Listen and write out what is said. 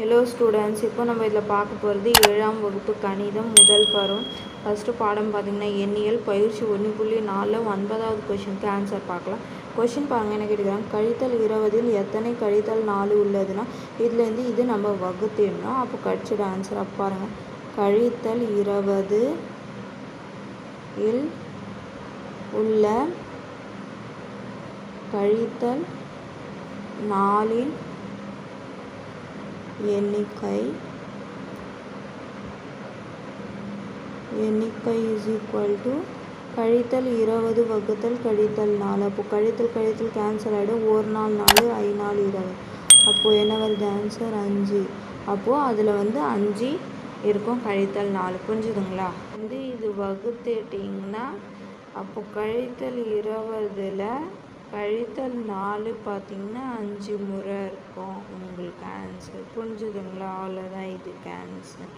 Hello students இப்போ நம்ம இதில் பார்க்க போகிறது ஏழாம் வகுப்பு கணிதம் முதல் பருவம். ஃபஸ்ட்டு பாடம் பார்த்திங்கன்னா எண்ணியல் பயிற்சி ஒன்று புள்ளி நாலில் ஒன்பதாவது கொஷினுக்கு ஆன்சர் பார்க்கலாம். கொஷின் பாருங்க என்ன கேட்டுக்கிறாங்க? கழித்தல் இருபதில் எத்தனை கழித்தல் நாலு உள்ளதுன்னா இதுலேருந்து இது நம்ம வகுத்திடணும் அப்போ கழிச்சிட ஆன்சர் அப்போ பாருங்கள் கழித்தல் இருபது இல் உள்ள கழித்தல் நாலில் எண்ணிக்கை. எண்ணிக்கை இஸ் ஈக்குவல் டு கழித்தல் இருபது வகுத்தல் கழித்தல் நாலு. அப்போ கழித்தல் கழித்தல் கேன்சல் ஆகிடும் ஒரு நாள் நாலு ஐ நாள் இருபது. அப்போது என்ன வருது? ஆன்சர் அஞ்சு. அப்போது அதில் வந்து அஞ்சு இருக்கும் கழித்தல் நாலு. புரிஞ்சுதுங்களா? வந்து இது வகுத்துட்டிங்கன்னா அப்போ கழித்தல் இருபதில் கழித்தல் நாலு பார்த்தீங்கன்னா அஞ்சு முறை இருக்கும். உங்களுக்கு ஆன்சர் புரிஞ்சுதுங்களா? அவ்வளோதான் இதுக்கு ஆன்சர்